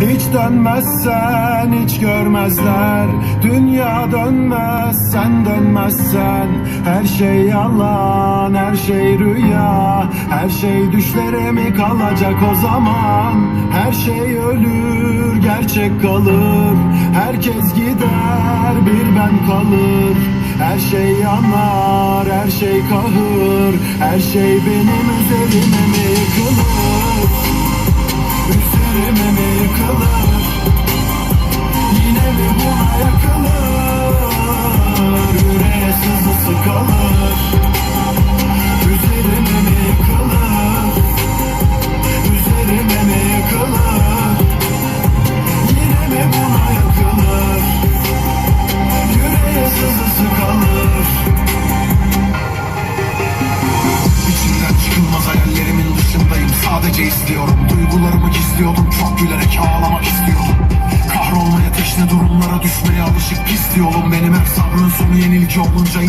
Hiç dönmezsen hiç görmezler. Dünya dönmez sen dönmezsen. Her şey yalan her şey rüya. Her şey düşlere mi kalacak o zaman? Her şey ölür gerçek kalır. Herkes gider bir ben kalır. Her şey yanar her şey kahır. Her şey benim üzerime mi yıkılır Sadece istiyorum Duygularımı gizliyordum. Çok gülerek ağlamak istiyordum. Kahrolmaya teşne durumlara düşmeye alışık pis yolum Benim hep sabrın sonu yenilik olunca